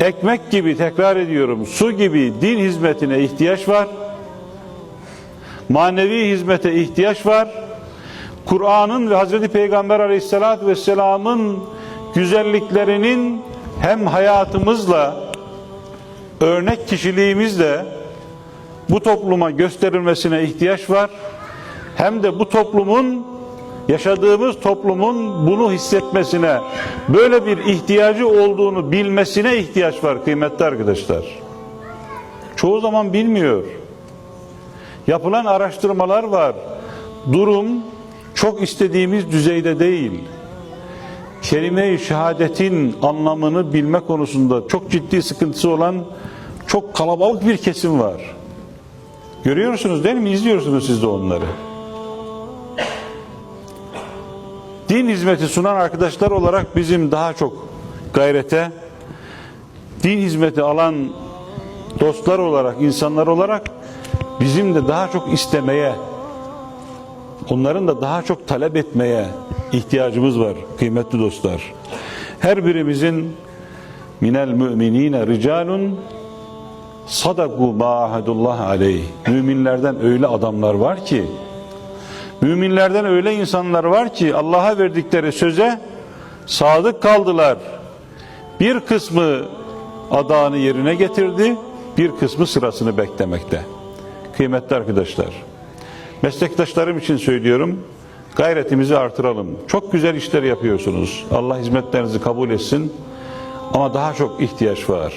ekmek gibi tekrar ediyorum su gibi din hizmetine ihtiyaç var. Manevi hizmete ihtiyaç var. Kur'an'ın ve Hazreti Peygamber Aleyhisselatü Vesselam'ın güzelliklerinin hem hayatımızla örnek kişiliğimizle bu topluma gösterilmesine ihtiyaç var. Hem de bu toplumun yaşadığımız toplumun bunu hissetmesine, böyle bir ihtiyacı olduğunu bilmesine ihtiyaç var kıymetli arkadaşlar. Çoğu zaman bilmiyor. Yapılan araştırmalar var. Durum çok istediğimiz düzeyde değil. Kelime-i şehadetin anlamını bilme konusunda çok ciddi sıkıntısı olan çok kalabalık bir kesim var. Görüyorsunuz değil mi? İzliyorsunuz siz de onları. Din hizmeti sunan arkadaşlar olarak bizim daha çok gayrete, din hizmeti alan dostlar olarak, insanlar olarak bizim de daha çok istemeye, onların da daha çok talep etmeye ihtiyacımız var kıymetli dostlar. Her birimizin minel müminine ricalun sadaku ma aleyh. Müminlerden öyle adamlar var ki müminlerden öyle insanlar var ki Allah'a verdikleri söze sadık kaldılar. Bir kısmı adağını yerine getirdi, bir kısmı sırasını beklemekte. Kıymetli arkadaşlar, meslektaşlarım için söylüyorum, gayretimizi artıralım. Çok güzel işler yapıyorsunuz. Allah hizmetlerinizi kabul etsin. Ama daha çok ihtiyaç var.